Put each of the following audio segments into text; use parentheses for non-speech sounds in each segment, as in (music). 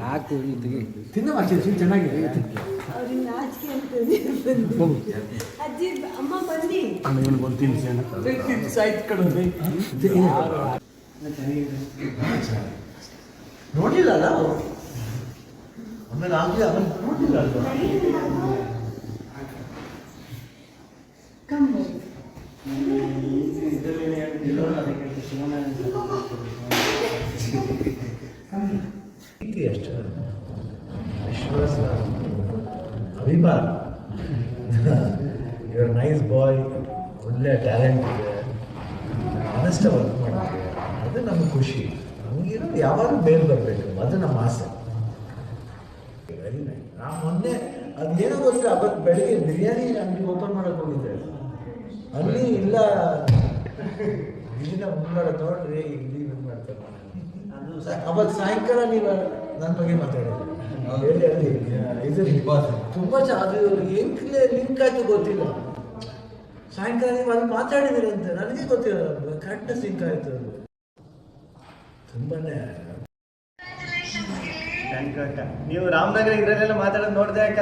ಹಾಕು ತೆಗಿ ತಿನ್ನ ಅಷ್ಟೇ ಚೆನ್ನಾಗಿದೆ ಅಜ್ಜಿ ಅಮ್ಮ ಬನ್ನಿ. ಒಂದು ತಿನ್ಸಿ ನೋಡಿಲ್ಲ ಅಲ್ಲ? ಆಮೇಲೆ ಆಗಲಿ ಅವನು ನೋಡಿಲ್ಲ ಅಲ್ವಾ ಕಮ್ಮಿ ಪ್ರೀತಿ ಅಷ್ಟು ವಿಶ್ವಾಸ ಅಭಿಮಾನ ಇವ್ರ ನೈಸ್ ಬಾಯ್ ಒಳ್ಳೆ ಟ್ಯಾಲೆಂಟ್ ಇದೆ. ಆನೆಸ್ಟ್ ವರ್ಕ್ ಮಾಡ್ತೀವಿ ಅದು ನಮಗೆ ಖುಷಿ. ನಮಗಿರೋದು ಯಾವಾಗಲೂ ಬೇರೆ ಬರಬೇಕು. ಅದು ನಮ್ಮ ಆಸೆ. ವೆರಿ ನೈಸ್ ನಾ ಮೊನ್ನೆ ಅದೇನೋ ಗೊತ್ತಿಲ್ಲ ಅವತ್ತು ಬೆಳಿಗ್ಗೆ ಬಿರಿಯಾನಿ ಅಂಗಡಿ ಓಪನ್ ಮಾಡಕ್ಕೆ ಹೋಗಿದ್ದೆ. ಅಲ್ಲಿ ಇಲ್ಲ. (laughs) ಇಲ್ಲಿನ ಮುಂದ್ಗಡೆ ನೋಡ್ರಿ ಇಲ್ಲಿ ಇದು ಮಾಡ್ತಾರೆ ಅವತ್ತು ಸಾಯಂಕಾಲ ನೀವು ನನ್ನ ಬಗ್ಗೆ ಮಾತಾಡೋದು ಹೇಳಿ ಅಲ್ಲಿ ಇದು ತುಂಬ ಚ ಅದು ಲಿಂಕ್ ಲಿಂಕ್ ಆಯ್ತು ಗೊತ್ತಿಲ್ಲ. ಸಾಯಂಕಾಲ ನೀವು ಅಲ್ಲಿ ಮಾತಾಡಿದಿರಿ ಅಂತ ನನಗೆ ಗೊತ್ತಿಲ್ಲ ಕರೆಕ್ಟ್ ಸಿಂಕ್ ಆಯ್ತು ಅದು. ತುಂಬಾನೇ ಥ್ಯಾಂಕ್ ಯು ಅಕ್ಕ ನೀವು ರಾಮನಗರ ಇದರಲ್ಲೆಲ್ಲ ಮಾತಾಡೋದು ನೋಡಿದೆ ಅಕ್ಕ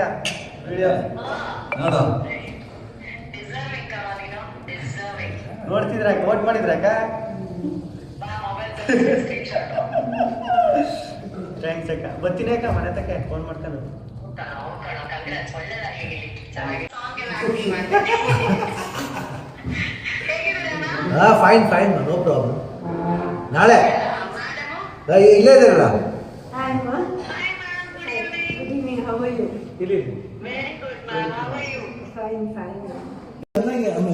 ವಿಡಿಯೋ ನೋಡು. ನೋಡ್ತಿದ್ರ ವೋಟ್ ಮಾಡಿದ್ರ ಅಕ್ಕ ಥ್ಯಾಂಕ್ಸ್ ಅಕ್ಕ. ಬರ್ತೀನಿ ಅಕ್ಕ ಮನೆ ತಕ್ಕ ಫೋನ್ ಮಾಡ್ಕೊಂಡು? ಹಾ ಫೈನ್ ಫೈನ್ ನೋ ಪ್ರಾಬ್ಲಮ್ ನಾಳೆ? ಇಲ್ಲೇ ಇದ್ದೀರಲ್ಲ? ಯು ಇಲ್ಲಿ ಫೈನ್ good,